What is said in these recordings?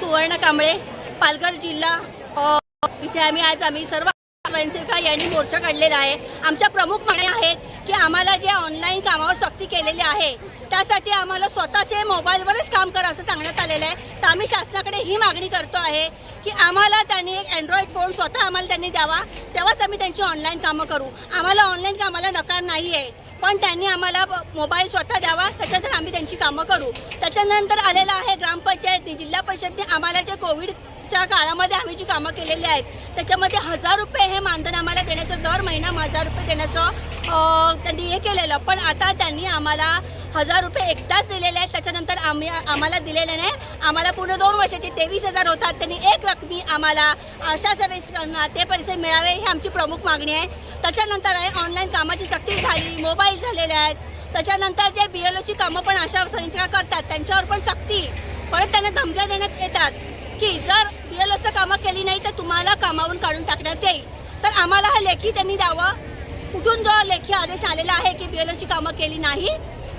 सुवर्ण कांबळे पालघर जिल्हा इथे आम्ही आज आम्ही सर्व स्वयंसेविका यांनी मोर्चा काढलेला आहे. आमच्या प्रमुख मागण्या आहेत की आम्हाला जे ऑनलाईन कामावर सक्ती केलेली आहे त्यासाठी आम्हाला स्वतःचे मोबाईलवरच काम करा असं सांगण्यात आलेलं आहे. तर आम्ही शासनाकडे ही मागणी करतो आहे की आम्हाला त्यांनी एक अँड्रॉइड फोन स्वतः आम्हाला त्यांनी द्यावा तेव्हाच आम्ही त्यांची ऑनलाईन कामं करू. आम्हाला ऑनलाईन कामाला नकार नाही आहे पण त्यांनी आम्हाला मोबाईल स्वतः द्यावा त्याच्यानंतर आम्ही त्यांची कामं करू. त्याच्यानंतर आलेलं आहे ग्रामपंचायतनी जिल्हा परिषदने आम्हाला जे कोविडच्या काळामध्ये आम्ही जी कामं केलेली आहेत त्याच्यामध्ये हजार रुपये हे मानधन आम्हाला देण्याचं दर महिना हजार रुपये देण्याचं त्यांनी हे केलेलं. पण आता त्यांनी आम्हाला हजार रुपये एकदाच दिलेले आहेत. त्याच्यानंतर आम्ही आम्हाला दिलेले नाही. आम्हाला पूर्ण दोन वर्षाचे तेवीस हजार होतात. त्यांनी एक रकमी आम्हाला अशा सेवेकरांना ते पैसे मिळावे ही आमची प्रमुख मागणी आहे. त्याच्यानंतर आहे ऑनलाईन कामाची सक्ती झाली मोबाईल झालेले आहेत. त्याच्यानंतर जे बी एल ओची कामं पण अशा संस्था करतात त्यांच्यावर पण सक्ती. परत त्यांना धमक्या देण्यात येतात की जर बी एल ओचं कामं केली नाही तर तुम्हाला कामावरून काढून टाकण्यात येईल. तर आम्हाला हा लेखी त्यांनी द्यावं कुठून जो लेखी आदेश आलेला आहे की बी एल ओची कामं केली नाही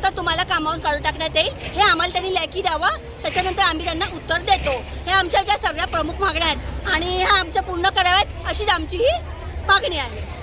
तर तुम्हाला कामावर काढून टाकण्यात येईल. हे आम्हाला त्यांनी लेखी द्यावं. त्याच्यानंतर आम्ही त्यांना उत्तर देतो. हे आमच्या ज्या सगळ्या प्रमुख मागण्या आहेत आणि ह्या आमच्या पूर्ण कराव्यात अशीच आमची ही मागणी आहे.